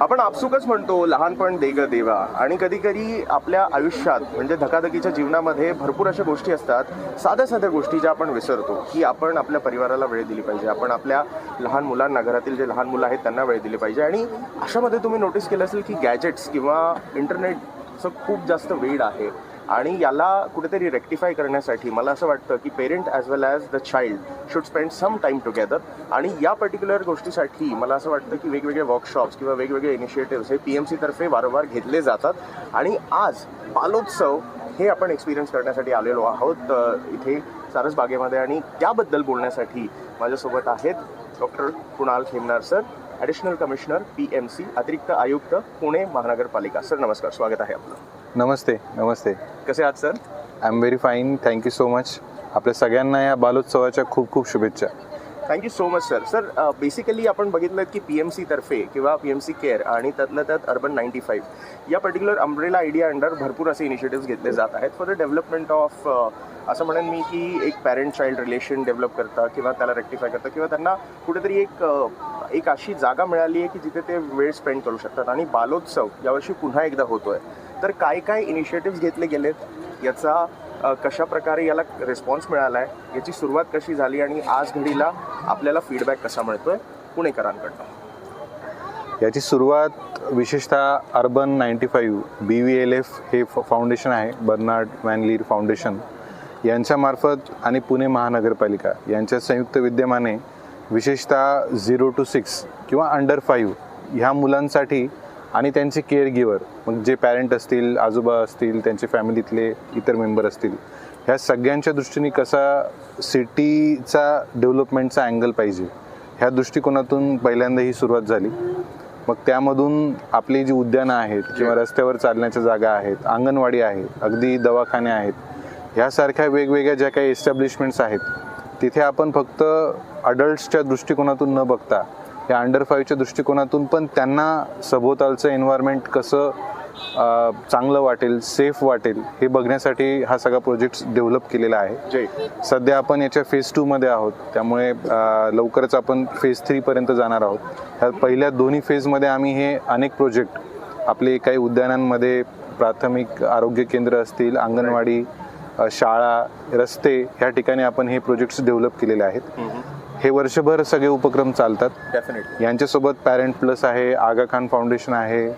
आपण आपसुकच म्हणतो लहानपण दे ग देवा. आणि कधी कधी आपल्या आयुष्यात म्हणजे धकाधकीच्या जीवनामध्ये भरपूर अशा गोष्टी असतात साध्या साध्या गोष्टी ज्या आपण विसरतो की आपण आपल्या परिवाराला वेळ दिली पाहिजे. आपण आपल्या लहान मुलांना घरातील जे लहान मुलं आहेत त्यांना वेळ दिली पाहिजे. आणि अशामध्ये तुम्ही नोटीस केलं असेल की गॅजेट्स किंवा इंटरनेटचं खूप जास्त वेळ आहे. आणि याला कुठेतरी रेक्टिफाय करण्यासाठी मला असं वाटतं की parent as well as the child should spend some time together आणि या पर्टिक्युलर गोष्टीसाठी मला असं वाटतं की वेगवेगळे वर्कशॉप्स किंवा वेगवेगळे इनिशिएटिव्स हे पी एम सीतर्फे वारंवार घेतले जातात. आणि आज बालोत्सव हे आपण एक्सपिरियन्स करण्यासाठी आलेलो आहोत. इथे इथे सारसबागेमध्ये आणि त्याबद्दल बोलण्यासाठी माझ्यासोबत आहेत doctor Kunal Khemnar sir additional commissioner P M C अतिरिक्त आयुक्त पुणे महानगरपालिका. सर नमस्कार. स्वागत आहे आपलं. नमस्ते नमस्ते. कसे आहात sir? I am very fine thank you so much आपल्या सगळ्यांना या बालोत्सवाच्या खूप खूप शुभेच्छा. Thank you so much sir sir basically आपण बघितलं की पी एम सी तर्फे किंवा पी एम सी केअर आणि त्यातल्या त्यात अर्बन नाईन्टी फाईव्ह या पर्टिक्युलर अम्ब्रेला आयडिया अंडर भरपूर असे इनिशिएटिव्ह घेतले जात आहेत फॉर द डेव्हलपमेंट ऑफ असं म्हणेन मी की एक पॅरेंट चाइल्ड रिलेशन डेव्हलप करता किंवा त्याला रेक्टिफाय करता किंवा त्यांना कुठेतरी एक अ, एक अशी जागा मिळाली आहे की जिथे ते वेळ स्पेंड करू शकतात. आणि बालोत्सव यावर्षी पुन्हा एकदा होतोय. तर काय काय इनिशिएटिव्ह घेतले गेलेत? याचा कशा प्रकारे याला रिस्पॉन्स मिळाला आहे याची सुरुवात कशी झाली? आणि आज घडीला आपल्याला फीडबॅक कसा मिळतोय? पुणेकरांकडनं. याची सुरुवात विशेषतः urban ninety five B V L F हे फ फाउंडेशन आहे. बर्नार्ड वॅनलीर फाउंडेशन यांच्यामार्फत आणि पुणे महानगरपालिका यांच्या संयुक्त विद्यमाने विशेषतः झिरो टू सिक्स किंवा अंडर फाईव्ह ह्या मुलांसाठी आणि त्यांचे केअर गिवर मग जे पॅरेंट असतील आजोबा असतील त्यांचे फॅमिलीतले इतर मेंबर असतील ह्या सगळ्यांच्या दृष्टीने कसा सिटीचा डेव्हलपमेंटचा अँगल पाहिजे ह्या दृष्टिकोनातून पहिल्यांदा ही सुरुवात झाली. मग त्यामधून आपली जी उद्यानं आहेत किंवा रस्त्यावर चालण्याच्या जागा आहेत अंगणवाडी आहे अगदी दवाखाने आहेत ह्यासारख्या वेगवेगळ्या ज्या काही एस्टॅब्लिशमेंट्स आहेत तिथे आपण फक्त अडल्ट्सच्या दृष्टिकोनातून न बघता या अंडर फाईव्हच्या दृष्टिकोनातून पण त्यांना सभोवतालचं एन्व्हायरमेंट कसं चांगलं वाटेल सेफ वाटेल हे बघण्यासाठी हा सगळा प्रोजेक्ट डेव्हलप केलेला आहे. सध्या आपण याच्या फेज टू मध्ये आहोत. त्यामुळे लवकरच आपण फेज थ्री पर्यंत जाणार आहोत. ह्या पहिल्या दोन्ही फेजमध्ये आम्ही हे अनेक प्रोजेक्ट आपले काही उद्यानांमध्ये प्राथमिक आरोग्य केंद्र असतील अंगणवाडी शाळा रस्ते ह्या ठिकाणी आपण हे प्रोजेक्ट्स डेव्हलप केलेले आहेत. हे वर्षभर सगळे उपक्रम चालतात. डेफिनेटली यांच्यासोबत पॅरेंट प्लस आहे आगा खान फाउंडेशन आहे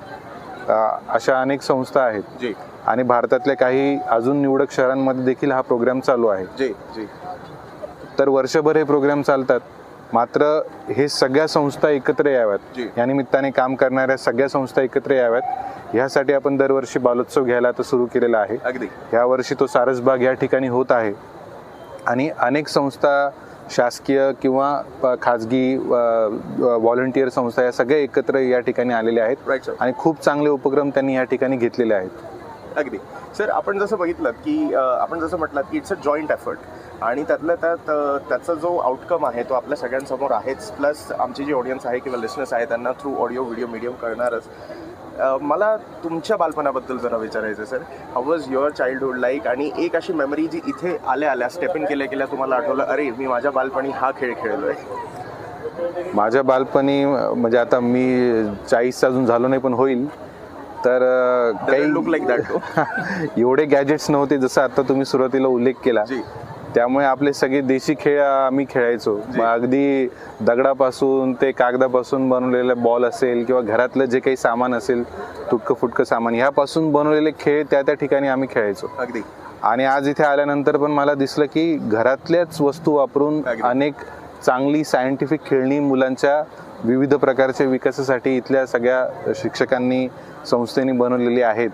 अशा अनेक संस्था आहेत. जी. आणि भारतातल्या काही अजून निवडक शहरांमध्ये देखील हा प्रोग्राम चालू आहे. जी जी. तर वर्षभर हे प्रोग्राम चालतात. मात्र हे सगळ्या संस्था एकत्र याव्यात. जी. या निमित्ताने काम करणाऱ्या सगळ्या संस्था एकत्र याव्यात. ह्यासाठी आपण दरवर्षी बालोत्सव घ्यायला आता सुरू केलेला आहे. अगदी. ह्या वर्षी तो सारसबाग या ठिकाणी होत आहे. आणि अनेक संस्था शासकीय किंवा प- खाजगी व्हॉलंटियर संस्था या सगळ्या एकत्र या ठिकाणी आलेल्या आहेत. आणि खूप चांगले उपक्रम त्यांनी या ठिकाणी घेतलेले आहेत. अगदी. सर आपण जसं बघितलं की आपण जसं म्हटलं की इट्स अ जॉईंट एफर्ट आणि त्यातल्या त्यात त्याचा जो आउटकम आहे तो आपल्या सगळ्यांसमोर आहेच. प्लस आमची जी ऑडियन्स आहे किंवा लिस्नर्स आहे त्यांना थ्रू ऑडिओ व्हिडिओ मीडियम कळणारच अ, मला तुमच्या बालपणाबद्दल जरा विचारायचं sir. How was your childhood like आणि एक अशी मेमरी जी इथे आल्या आल्या स्टेप इन केल्या केल्या तुम्हाला आठवलं अरे मी माझ्या बालपणी हा खेळ खेळलोय. माझ्या बालपणी म्हणजे आता मी चाळीस अजून झालो नाही पण होईल. तर अं, लुक लाईक दॅट एवढे गॅजेट्स नव्हते जसं आता तुम्ही सुरुवातीला उल्लेख केला. जी. त्यामुळे आपले सगळे देशी खेळ आम्ही खेळायचो. अगदी दगडापासून ते कागदापासून बनवलेले बॉल असेल किंवा घरातलं जे काही सामान असेल तुटकं फुटकं सामान ह्यापासून बनवलेले खेळ त्या त्या ठिकाणी आम्ही खेळायचो. अगदी. आणि आज इथे आल्यानंतर पण मला दिसलं की घरातल्याच वस्तू वापरून. अनेक चांगली सायंटिफिक खेळणी मुलांच्या विविध प्रकारच्या विकासासाठी इथल्या सगळ्या शिक्षकांनी संस्थेने बनवलेली आहेत.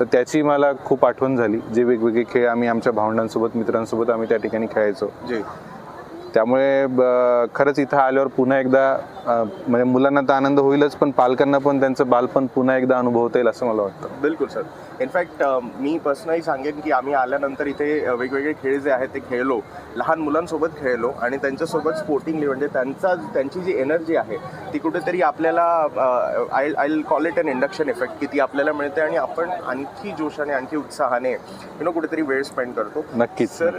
तर त्याची मला खूप आठवण झाली. जे वेगवेगळे खेळ आम्ही आमच्या भावंडांसोबत मित्रांसोबत आम्ही त्या ठिकाणी खेळायचो. जी. त्यामुळे खरंच इथं आल्यावर पुन्हा एकदा म्हणजे मुलांना तर आनंद होईलच पण पालकांना पण त्यांचं बालपण पुन्हा एकदा अनुभवता येईल असं मला वाटतं. बिलकुल सर. इनफॅक्ट मी पर्सनली सांगेन की आम्ही आल्यानंतर इथे वेगवेगळे खेळ जे आहेत ते खेळलो. लहान मुलांसोबत खेळलो आणि त्यांच्यासोबत स्पोर्टिंगली म्हणजे त्यांचा त्यांची जी एनर्जी आहे ती कुठेतरी आपल्याला I I call it an induction effect की ती आपल्याला मिळते आणि आपण आणखी जोशाने आणखी उत्साहाने यु नो कुठेतरी वेळ स्पेंड करतो. नक्कीच सर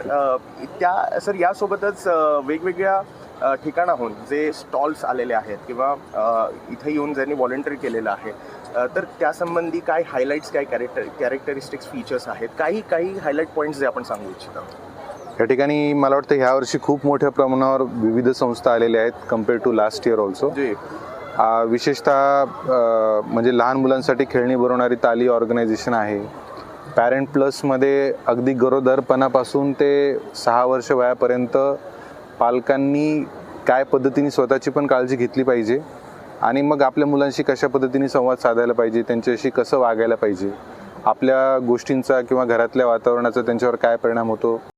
त्या सर यासोबतच वेगवेगळ्या ठिकाणाहून जे स्टॉल्स आलेले आहेत किंवा इथे येऊन ज्यांनी व्हॉलेंटिअर केलेलं आहे तर त्यासंबंधी काय हायलाईट्स काय कॅरेक्टर कॅरेक्टरिस्टिक्स फीचर्स आहेत? काही काही हायलाईट पॉईंट्स जे आपण सांगू इच्छितो. या ठिकाणी मला वाटतं ह्या वर्षी खूप मोठ्या प्रमाणावर विविध संस्था आलेल्या आहेत compare to last year also जे. विशेषतः म्हणजे लहान मुलांसाठी खेळणी बनवणारी ताली ऑर्गनायझेशन आहे. पॅरेंट प्लसमध्ये अगदी गरोदरपणापासून ते सहा वर्ष वयापर्यंत पालकांनी काय पद्धतीने स्वतःची पण काळजी घेतली पाहिजे आणि मग आपल्या मुलांशी कशा पद्धतीने संवाद साधायला पाहिजे त्यांच्याशी कसं वागायला पाहिजे आपल्या गोष्टींचा किंवा घरातल्या वातावरणाचा त्यांच्यावर काय परिणाम होतो?